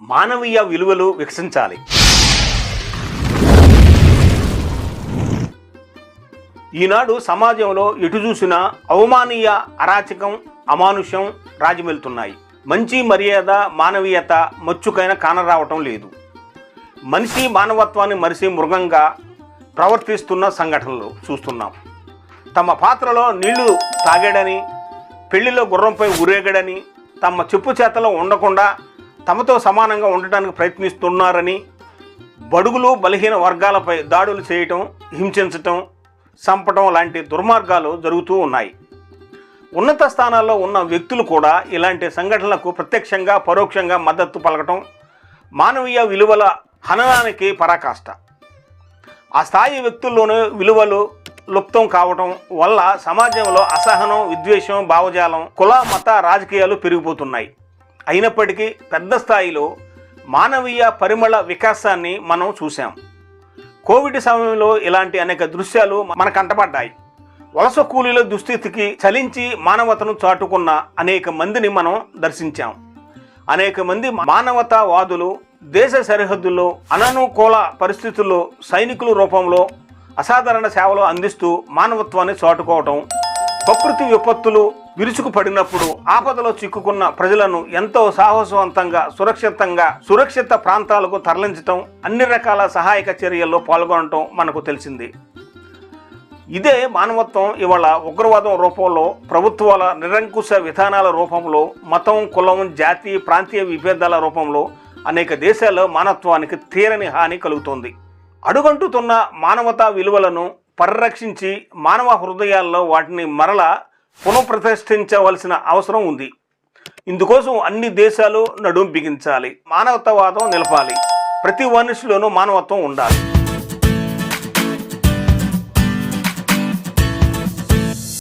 మానవీయ విలువలు వికసించాలి. ఈనాడు సమాజంలో ఎటు చూసినా అవమానీయ అరాచకం అమానుష్యం రాజమెళ్తున్నాయి మంచి మర్యాద మానవీయత మచ్చుకైన కానరావటం లేదు. మనిషి మానవత్వాన్ని మరిసి మృగంగా ప్రవర్తిస్తున్న సంఘటనలు చూస్తున్నాం. తమ పాత్రలో నీళ్ళు తాగాడని పెళ్ళిలో గుర్రంపై ఊరేగాడని తమ చెప్పు చేతలో ఉండకుండా తమతో సమానంగా ఉండటానికి ప్రయత్నిస్తున్నారని బడుగులు బలహీన వర్గాలపై దాడులు చేయటం హింసించటం చంపటం లాంటి దుర్మార్గాలు జరుగుతూ ఉన్నాయి. ఉన్నత స్థానాల్లో ఉన్న వ్యక్తులు కూడా ఇలాంటి సంఘటనలకు ప్రత్యక్షంగా పరోక్షంగా మద్దతు పలకటం మానవీయ విలువల హననానికి పరాకాష్ట. ఆ స్థాయి వ్యక్తుల్లోనూ విలువలు లుప్తం కావటం వల్ల సమాజంలో అసహనం విద్వేషం భావజాలం కుల మత రాజకీయాలు పెరిగిపోతున్నాయి. అయినప్పటికీ పెద్ద స్థాయిలో మానవీయ పరిమళ వికాసాన్ని మనం చూసాం కోవిడ్ సమయంలో ఇలాంటి అనేక దృశ్యాలు మనకు కంటపడ్డాయి వలస కూలీల దుస్థితికి చలించి మానవతను చాటుకున్న అనేక మందిని మనం దర్శించాం. అనేక మంది మానవతావాదులు దేశ సరిహద్దుల్లో అననుకూల పరిస్థితుల్లో సైనికుల రూపంలో అసాధారణ సేవలు అందిస్తూ మానవత్వాన్ని చాటుకోవటం ప్రకృతి విపత్తులు విరుచుకు పడినప్పుడు ఆపదలో చిక్కుకున్న ప్రజలను ఎంతో సాహసవంతంగా సురక్షితంగా సురక్షిత ప్రాంతాలకు తరలించటం అన్ని రకాల సహాయక చర్యల్లో పాల్గొనటం మనకు తెలిసింది. ఇదే మానవత్వం ఇవాళ ఉగ్రవాదం రూపంలో ప్రభుత్వాల నిరంకుశ విధానాల రూపంలో మతం కులం జాతి ప్రాంతీయ విభేదాల రూపంలో అనేక దేశాల్లో మానవత్వానికి తీరని హాని కలుగుతోంది. అడుగంటుతున్న మానవతా విలువలను పరిరక్షించి మానవ హృదయాల్లో వాటిని మరల పునఃప్రతిష్ఠించవలసిన అవసరం ఉంది. ఇందుకోసం అన్ని దేశాలు నడుం బిగించాలి. మానవతావాదం నిలపాలి. ప్రతి మనిషిలోనూ మానవత్వం ఉండాలి.